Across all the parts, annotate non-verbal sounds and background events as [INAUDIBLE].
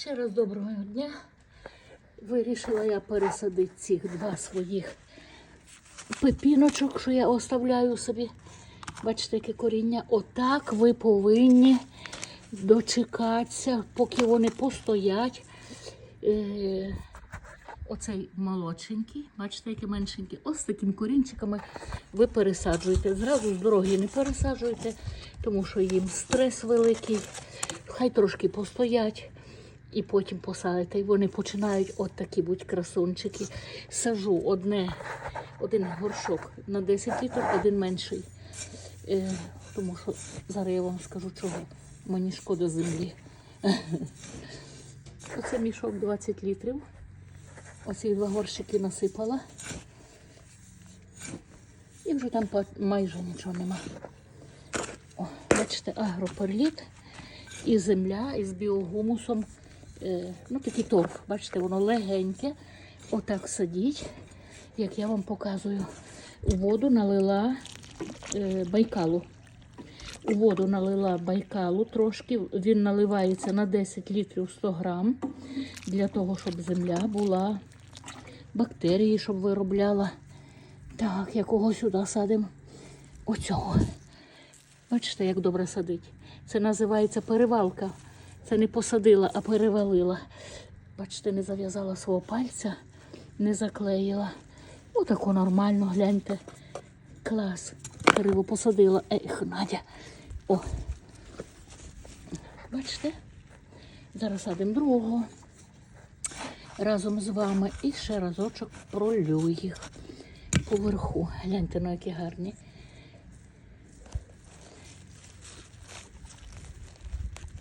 Ще раз доброго дня. Вирішила я пересадити цих два своїх пепіночок, що я оставляю собі. Бачите, яке коріння. Отак ви повинні дочекатися, поки вони постоять. Е, Оцей молодшенький, бачите, який меншенький. Ось такими корінчиками ви пересаджуєте. Зразу з дороги не пересаджуйте, тому що їм стрес великий. Хай трошки постоять і потім посадите. І вони починають от такі будь красунчики. Сажу одне, один горшок на 10 літрів, один менший. Е, тому що зараз я вам скажу, чого мені шкода землі. [LAUGHS] Оце мішок 20 літрів. Оці два горщики насипала. І вже там майже нічого нема. О, бачите, агроперліт і земля із біогумусом. Е, ну, такий торф. Бачите, воно легеньке. Отак садіть, як я вам показую. У воду налила е, байкалу. У воду налила байкалу трошки. Він наливається на 10 літрів 100 грам. Для того, щоб земля була бактерії, щоб виробляла. Так, якого сюди садимо? Оцього. Бачите, як добре садить. Це називається перевалка. Це не посадила, а перевалила. Бачите, не зав'язала свого пальця, не заклеїла. Отако нормально, гляньте. Клас. Криво посадила. Ех, Надя. О. Бачите? Зараз садимо другого разом з вами і ще разочок пролю їх поверху. Гляньте, ну які гарні.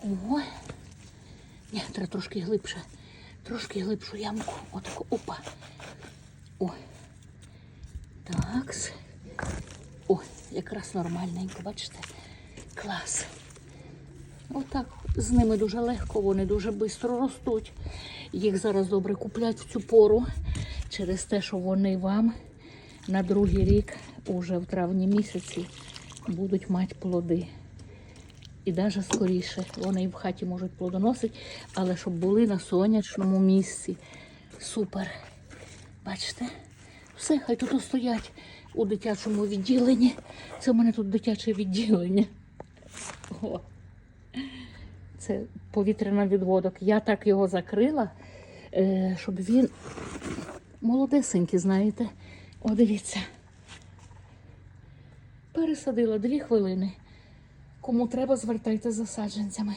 Ого. Ні, треба трошки глибше. Трошки глибшу ямку. Отаку. Опа. О. Так. О, якраз нормальненько, бачите? Клас. Отак з ними дуже легко, вони дуже швидко ростуть. Їх зараз добре куплять в цю пору через те, що вони вам на другий рік, уже в травні місяці, будуть мати плоди. І навіть скоріше вони і в хаті можуть плодоносити, але щоб були на сонячному місці. Супер. Бачите? Все, хай тут стоять у дитячому відділенні. Це в мене тут дитяче відділення. О. Це повітряна відводок. Я так його закрила, е, щоб він молодесенький, знаєте. О, дивіться. Пересадила дві хвилини. Кому треба, звертайте за саджанцями.